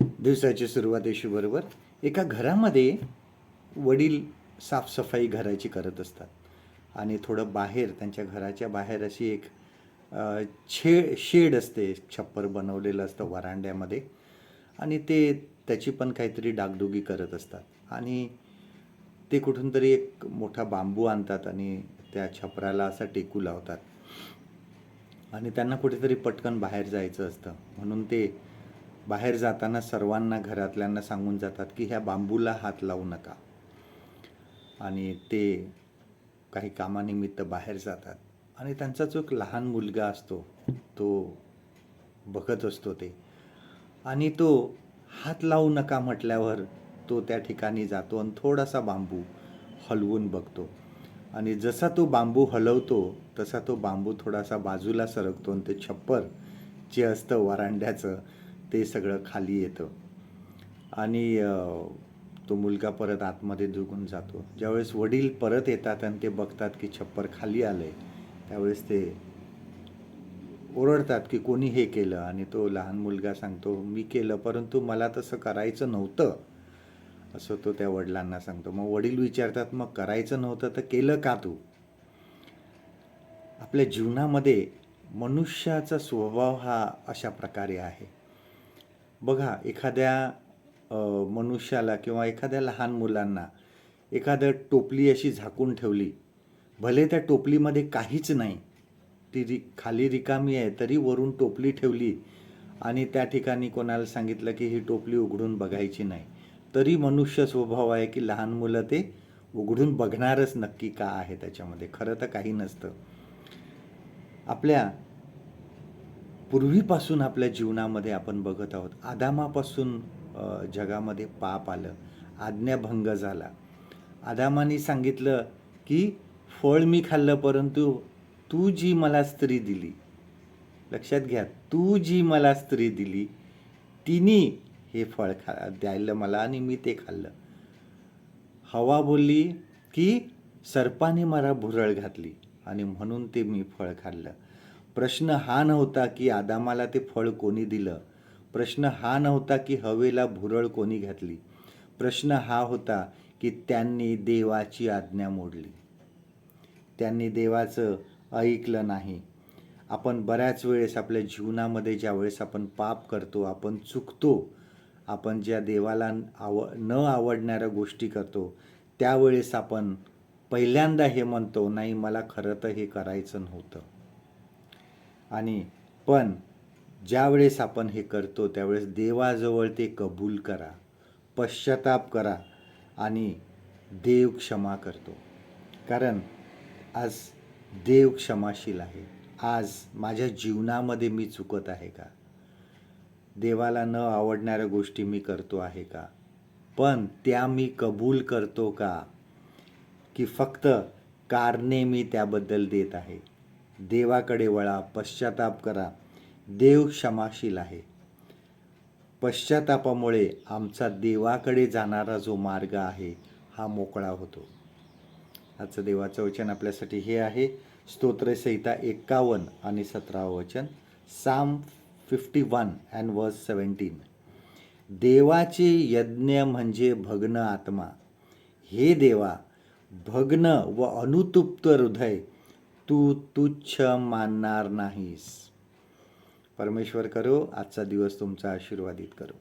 दिवसाची सुरुवात बरोबर. एका घरामध्ये वडील साफसफाई घराची करत असतात. आणि थोडं बाहेर त्यांच्या घराच्या बाहेर अशी एक छे शेड असते. छप्पर बनवलेलं असतं वरांड्यामध्ये. आणि ते त्याची पण काहीतरी डागडुगी करत असतात. आणि ते कुठून तरी एक मोठा बांबू आणतात आणि त्या छपराला असा टेकू लावतात. आणि त्यांना कुठेतरी पटकन बाहेर जायचं असतं. म्हणून ते बाहेर जाताना सर्वांना घरातल्यांना सांगून जातात की ह्या बांबूला हात लावू नका. आणि ते काही कामानिमित्त बाहेर जातात. आणि त्यांचा जो एक लहान मुलगा असतो तो बघत असतो ते. आणि तो हात लावू नका म्हटल्यावर तो त्या ठिकाणी जातो आणि थोडासा बांबू हलवून बघतो. आणि जसा तो बांबू हलवतो तसा तो बांबू थोडासा बाजूला सरकतो आणि ते छप्पर जे असतं वरांड्याचं ते सगळं खाली येतं. आणि तो मुलगा परत आतमध्ये झुकून जातो. ज्यावेळेस वडील परत येतात आणि ते बघतात की छप्पर खाली आलं आहे त्यावेळेस ते ओरडतात की कोणी हे केलं? आणि तो लहान मुलगा सांगतो मी केलं परंतु मला तसं करायचं नव्हतं. असं तो त्या वडिलांना सांगतो. मग वडील विचारतात मग करायचं नव्हतं तर केलं का तू? आपल्या जीवनामध्ये मनुष्याचा स्वभाव हा अशा प्रकारे आहे. बघा एखाद्या मनुष्याला किंवा एखाद्या लहान मुलांना एखादं टोपली अशी झाकून ठेवली भले त्या टोपलीमध्ये काहीच नाही ती रि खाली रिकामी आहे तरी वरून टोपली ठेवली आणि त्या ठिकाणी कोणाला सांगितलं की ही टोपली उघडून बघायची नाही. तरी मनुष्य स्वभाव आहे की लहान मुलं ते उघडून बघणारच नक्की का आहे त्याच्यामध्ये. खरं तर काही नसतं. आपल्या पूर्वीपासून आपल्या जीवनामध्ये आपण बघत आहोत. आदामापासून जगामध्ये पाप आलं. आज्ञाभंग झाला. आदामाने सांगितलं की फळ मी खाल्लं परंतु तू जी मला स्त्री दिली लक्षात घ्या तू जी मला स्त्री दिली तिने हे फळ खा द्यायला मला आणि मी ते खाल्लं. हवा बोलली की सर्पाने मला भुरळ घातली आणि म्हणून ते मी फळ खाल्लं. प्रश्न हा नव्हता की आदामाला ते फळ कोणी दिलं. प्रश्न हा नव्हता की हवेला भुरळ कोणी घातली. प्रश्न हा होता की त्यांनी देवाची आज्ञा मोडली. त्यांनी देवाचं ऐकलं नाही. आपण बऱ्याच वेळेस आपल्या जीवनामध्ये ज्या वेळेस आपण पाप करतो आपण चुकतो आपण ज्या देवाला आव न आवडणाऱ्या गोष्टी करतो त्यावेळेस आपण पहिल्यांदा हे म्हणतो नाही मला खरं तर हे करायचं नव्हतं. आणि पण ज्यावेळेस आपण हे करतो त्यावेळेस देवाजवळ ते कबूल करा पश्चाताप करा आणि देव क्षमा करतो. कारण आज देव क्षमाशील आहे. आज माझ्या जीवनामध्ये मी चुकत आहे का? देवाला न आवडणाऱ्या गोष्टी मी करतो आहे का? पण त्या मी कबूल करतो का? की फक्त कारणे मी त्याबद्दल देत आहे. देवाकडे वळा पश्चाताप करा. देव क्षमाशील आहे. पश्चातापामुळे आमचा देवाकडे जाणारा जो मार्ग आहे हा मोकळा होतो. आजचं देवाचं वचन आपल्यासाठी हे आहे. स्तोत्रसहिता एक्कावन्न आणि सतरावं वचन. Psalm fifty one and verse seventeen देवाचे यज्ञ म्हणजे भग्न आत्मा. हे देवा भग्न व अनुतुप्त हृदय तू तुच्छ मानणार नाहीस. परमेश्वर करो आजचा दिवस तुमचा आशीर्वादित करो.